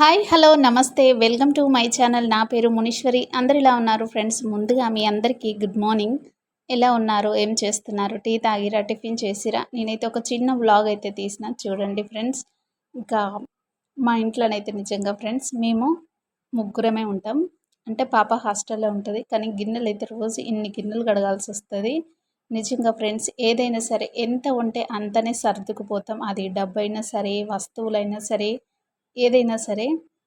Hi hello నమస్తే. Welcome to my channel. నా పేరు మునీశ్వరి. అందరు ఇలా ఉన్నారు ఫ్రెండ్స్? ముందుగా మీ అందరికీ గుడ్ మార్నింగ్. ఎలా ఉన్నారు? ఏం చేస్తున్నారు? టీ తాగిరా? టిఫిన్ చేసిరా? నేనైతే ఒక చిన్న వ్లాగ్ అయితే తీసిన. చూడండి ఫ్రెండ్స్. ఇంకా మా ఇంట్లోనైతే నిజంగా ఫ్రెండ్స్ మేము ముగ్గురమే ఉంటాం. అంటే పాప హాస్టల్లో ఉంటుంది. కానీ గిన్నెలు అయితే రోజు ఇన్ని గిన్నెలు కడగాల్సి వస్తుంది. నిజంగా ఫ్రెండ్స్ ఏదైనా సరే ఎంత ఉంటే అంతనే సర్దుకుపోతాం. అది డబ్బైనా సరే వస్తువులైనా సరే ఏదైనా సరే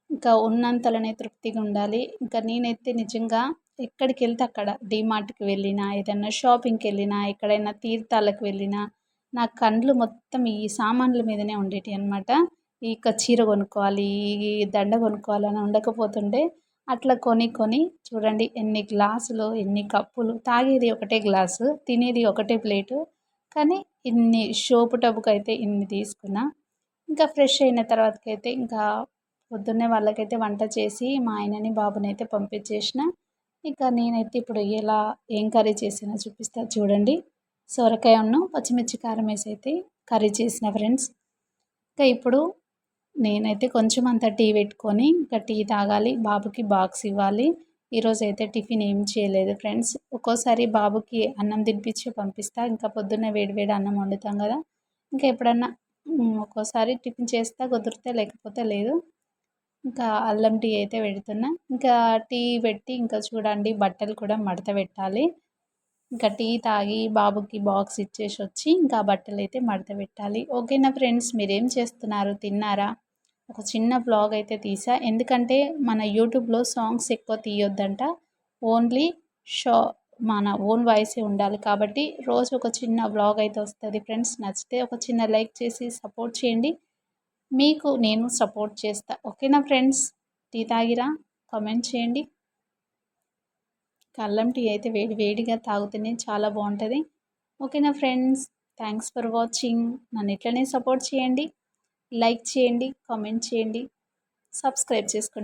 ఇంకా ఉన్నంతలోనే తృప్తిగా ఉండాలి. ఇంకా నేనైతే నిజంగా ఎక్కడికి వెళ్తే అక్కడ డీమార్ట్కి వెళ్ళినా ఏదైనా షాపింగ్కి వెళ్ళినా ఎక్కడైనా తీర్థాలకు వెళ్ళినా నా కండ్లు మొత్తం ఈ సామాన్ల మీదనే ఉండేటి అనమాట ఇక చీర కొనుక్కోవాలి ఈ దండ కొనుక్కోవాలని ఉండకపోతుండే అట్లా కొని కొని చూడండి ఎన్ని గ్లాసులు ఎన్ని కప్పులు తాగేది ఒకటే గ్లాసు తినేది ఒకటే ప్లేటు కానీ ఇన్ని షోపు టబుకు అయితే ఇన్ని తీసుకున్నా ఇంకా ఫ్రెష్ అయిన తర్వాతకైతే ఇంకా పొద్దున్నే వాళ్ళకైతే వంట చేసి మా ఆయనని బాబుని అయితే పంపించేసిన. ఇంకా నేనైతే ఇప్పుడు ఎలా ఏం కర్రీ చేసినా చూపిస్తా. చూడండి. సొరకాయ ఉన్న పచ్చిమిర్చి కారం వేసి అయితే కర్రీ చేసిన ఫ్రెండ్స్. ఇంకా ఇప్పుడు నేనైతే కొంచెం అంత టీ పెట్టుకొని ఇంకా టీ తాగాలి. బాబుకి బాక్స్ ఇవ్వాలి. ఈరోజు అయితే టిఫిన్ ఏం చేయలేదు ఫ్రెండ్స్. ఒక్కోసారి బాబుకి అన్నం తినిపించి పంపిస్తా. ఇంకా పొద్దున్నే వేడి వేడి అన్నం వండుతాం కదా. ఇంకా ఎప్పుడన్నా ఒక్కోసారి టిఫిన్ చేస్తా కుదిరితే లేకపోతే లేదు. ఇంకా అల్లం టీ అయితే పెడుతున్నా. ఇంకా టీ పెట్టి ఇంకా చూడండి బట్టలు కూడా మడత పెట్టాలి. ఇంకా టీ తాగి బాబుకి బాక్స్ ఇచ్చేసి వచ్చి ఇంకా బట్టలు అయితే మడత పెట్టాలి. ఓకేనా ఫ్రెండ్స్ మీరేం చేస్తున్నారు? తిన్నారా? ఒక చిన్న బ్లాగ్ అయితే తీసా. ఎందుకంటే మన యూట్యూబ్లో సాంగ్స్ ఎక్కువ తీయొద్దంట. ఓన్లీ షో మన ఓన్ వాయిసే ఉండాలి కాబట్టి రోజు ఒక చిన్న బ్లాగ్ అయితే వస్తుంది ఫ్రెండ్స్ నచ్చితే ఒక చిన్న లైక్ చేసి సపోర్ట్ చేయండి. మీకు నేను సపోర్ట్ చేస్తా. ఓకేనా ఫ్రెండ్స్ టీ తాగిరా? కామెంట్ చేయండి. కల్లం టీ అయితే వేడి వేడిగా తాగుతూనే చాలా బాగుంటుంది. ఓకేనా ఫ్రెండ్స్ థ్యాంక్స్ ఫర్ వాచింగ్ నన్ను ఇట్లనే సపోర్ట్ చేయండి. లైక్ చేయండి కామెంట్ చేయండి. సబ్స్క్రైబ్ చేసుకోండి.